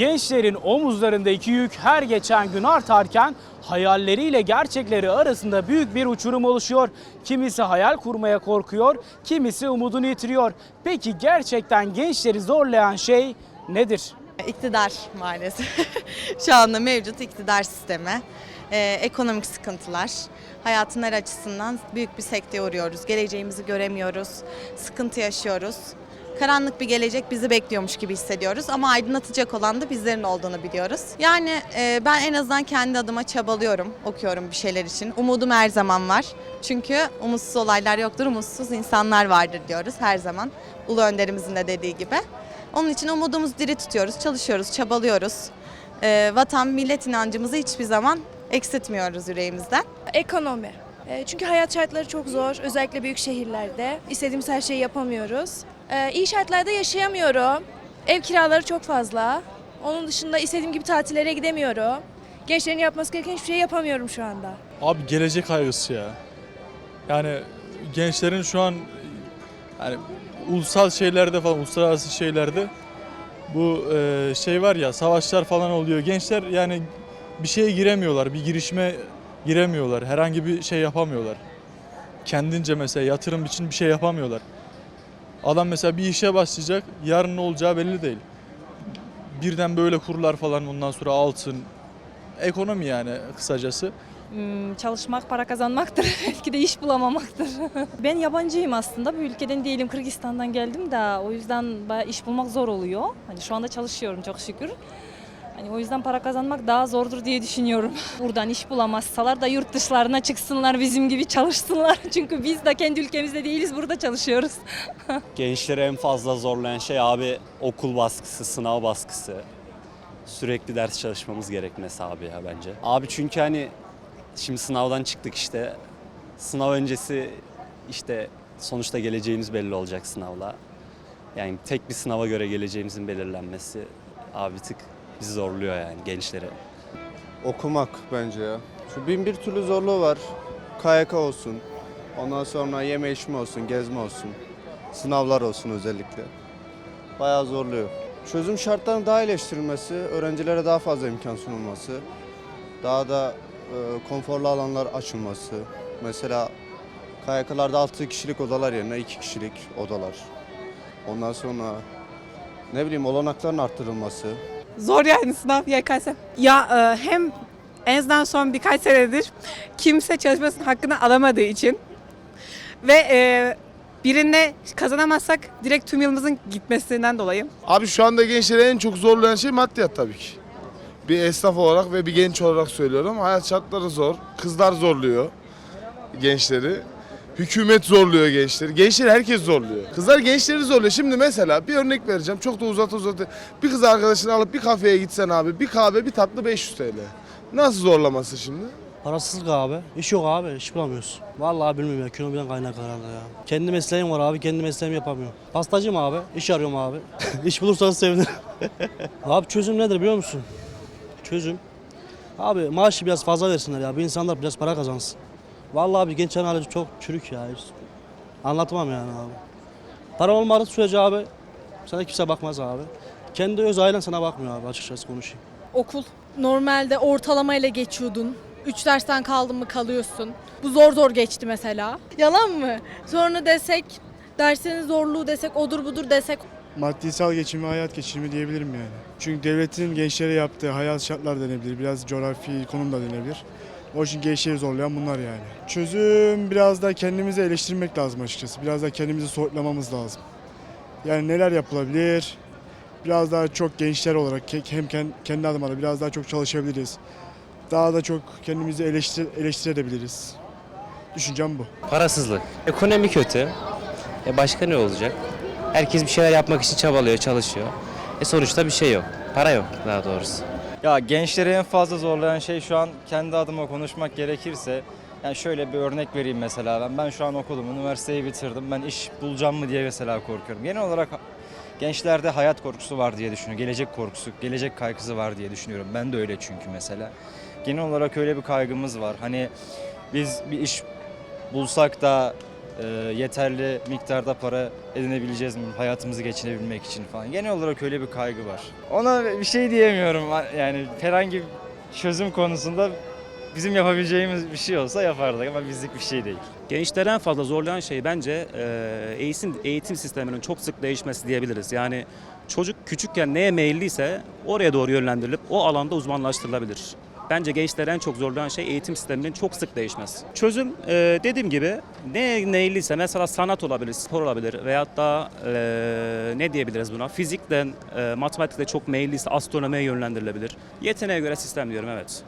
Gençlerin omuzlarındaki yük her geçen gün artarken hayalleriyle gerçekleri arasında büyük bir uçurum oluşuyor. Kimisi hayal kurmaya korkuyor, kimisi umudunu yitiriyor. Peki gerçekten gençleri zorlayan şey nedir? İktidar maalesef. Şu anda mevcut iktidar sistemi. Ee, ekonomik sıkıntılar. Hayatın her açısından büyük bir sekteye uğruyoruz. Geleceğimizi göremiyoruz. Sıkıntı yaşıyoruz. Karanlık bir gelecek bizi bekliyormuş gibi hissediyoruz ama aydınlatacak olan da bizlerin olduğunu biliyoruz. Yani e, ben en azından kendi adıma çabalıyorum, okuyorum bir şeyler için. Umudum her zaman var. Çünkü umutsuz olaylar yoktur, umutsuz insanlar vardır diyoruz her zaman. Ulu önderimizin de dediği gibi. Onun için umudumuzu diri tutuyoruz, çalışıyoruz, çabalıyoruz. Ee, vatan, millet inancımızı hiçbir zaman eksiltmiyoruz yüreğimizden. Ekonomi. E, Çünkü hayat şartları çok zor. Özellikle büyük şehirlerde. İstediğimiz her şeyi yapamıyoruz. E, İyi şartlarda yaşayamıyorum. Ev kiraları çok fazla. Onun dışında istediğim gibi tatillere gidemiyorum. Gençlerin yapması gereken hiçbir şey yapamıyorum şu anda. Abi gelecek kaygısı ya. Yani gençlerin şu an yani ulusal şeylerde falan, uluslararası şeylerde bu e, şey var ya savaşlar falan oluyor. Gençler yani bir şeye giremiyorlar, bir girişime giremiyorlar. Herhangi bir şey yapamıyorlar. Kendince mesela yatırım için bir şey yapamıyorlar. Adam mesela bir işe başlayacak, yarın ne olacağı belli değil. Birden böyle kurlar falan ondan sonra altın, ekonomi yani kısacası. Hmm, çalışmak, para kazanmaktır. Belki de iş bulamamaktır. ben yabancıyım aslında. Bu ülkeden değilim. Kırgızistan'dan geldim de o yüzden iş bulmak zor oluyor. Hani şu anda çalışıyorum çok şükür. Hani o yüzden para kazanmak daha zordur diye düşünüyorum. Buradan iş bulamazsalar da yurt dışlarına çıksınlar bizim gibi çalışsınlar. Çünkü biz de kendi ülkemizde değiliz burada çalışıyoruz. Gençleri en fazla zorlayan şey abi okul baskısı, sınav baskısı. Sürekli ders çalışmamız gerekmesi abi ya bence. Abi çünkü hani şimdi sınavdan çıktık işte. Sınav öncesi işte sonuçta geleceğimiz belli olacak sınavla. Yani tek bir sınava göre geleceğimizin belirlenmesi abi tık bizi zorluyor yani gençleri. Okumak bence ya. Şu bin bir türlü zorluğu var. KYK olsun. Ondan sonra yeme içme olsun, gezme olsun. Sınavlar olsun özellikle. Bayağı zorluyor. Çözüm şartlarının daha iyileştirilmesi, öğrencilere daha fazla imkan sunulması, daha da e, konforlu alanlar açılması. Mesela KYK'larda 6 kişilik odalar yerine 2 kişilik odalar. Ondan sonra ne bileyim olanakların arttırılması. Zor yani sınav YKS. Ya e, hem en azından son birkaç senedir kimse çalışmasının hakkını alamadığı için ve e, birinde kazanamazsak direkt tüm yılımızın gitmesinden dolayı. Abi şu anda gençleri en çok zorlayan şey maddiyat tabii ki. Bir esnaf olarak ve bir genç olarak söylüyorum. Hayat şartları zor. Kızlar zorluyor gençleri. Hükümet zorluyor gençleri. Gençleri herkes zorluyor. Kızlar gençleri zorluyor. Şimdi mesela bir örnek vereceğim. Çok da uzat uzat. Bir kız arkadaşını alıp bir kafeye gitsen abi. Bir kahve bir tatlı 500 TL. Nasıl zorlaması şimdi? Parasızlık abi. İş yok abi. iş bulamıyoruz. Vallahi bilmiyorum ya. Ekonomiden kaynak herhalde ya. Kendi mesleğim var abi. Kendi mesleğimi yapamıyorum. Pastacıyım abi. İş arıyorum abi. İş bulursanız sevinirim. abi çözüm nedir biliyor musun? Çözüm. Abi maaşı biraz fazla versinler ya. Bu insanlar biraz para kazansın. Vallahi abi gençlerin hali çok çürük ya. Hiç Anlatamam yani abi. Para olmadığı sürece abi sana kimse bakmaz abi. Kendi öz ailen sana bakmıyor abi açıkçası konuşayım. Okul. Normalde ortalamayla geçiyordun. Üç dersten kaldın mı kalıyorsun. Bu zor zor geçti mesela. Yalan mı? Sonra desek dersinin zorluğu desek odur budur desek Maddisal geçimi, hayat geçimi diyebilirim yani. Çünkü devletin gençlere yaptığı hayat şartlar denebilir, biraz coğrafi konum da denebilir. O için gençleri zorlayan bunlar yani. Çözüm biraz da kendimizi eleştirmek lazım açıkçası. Biraz da kendimizi sorgulamamız lazım. Yani neler yapılabilir? Biraz daha çok gençler olarak hem ken- kendi adıma da biraz daha çok çalışabiliriz. Daha da çok kendimizi eleştir eleştirebiliriz. Düşüncem bu. Parasızlık. Ekonomi kötü. E başka ne olacak? Herkes bir şeyler yapmak için çabalıyor, çalışıyor. E sonuçta bir şey yok. Para yok daha doğrusu. Ya gençleri en fazla zorlayan şey şu an kendi adıma konuşmak gerekirse yani şöyle bir örnek vereyim mesela ben. Ben şu an okudum, üniversiteyi bitirdim. Ben iş bulacağım mı diye mesela korkuyorum. Genel olarak gençlerde hayat korkusu var diye düşünüyorum. Gelecek korkusu, gelecek kaygısı var diye düşünüyorum. Ben de öyle çünkü mesela. Genel olarak öyle bir kaygımız var. Hani biz bir iş bulsak da e, yeterli miktarda para edinebileceğiz mi hayatımızı geçinebilmek için falan. Genel olarak öyle bir kaygı var. Ona bir şey diyemiyorum yani herhangi bir çözüm konusunda bizim yapabileceğimiz bir şey olsa yapardık ama bizlik bir şey değil. Gençleri en fazla zorlayan şey bence e, eğitim, eğitim sisteminin çok sık değişmesi diyebiliriz. Yani çocuk küçükken neye meyilliyse oraya doğru yönlendirilip o alanda uzmanlaştırılabilir. Bence gençleri en çok zorlayan şey eğitim sisteminin çok sık değişmesi. Çözüm e, dediğim gibi ne meyilliyse mesela sanat olabilir, spor olabilir veyahut da e, ne diyebiliriz buna? Fizikten, e, matematikte çok meyilliyse astronomiye yönlendirilebilir. Yeteneğe göre sistem diyorum evet.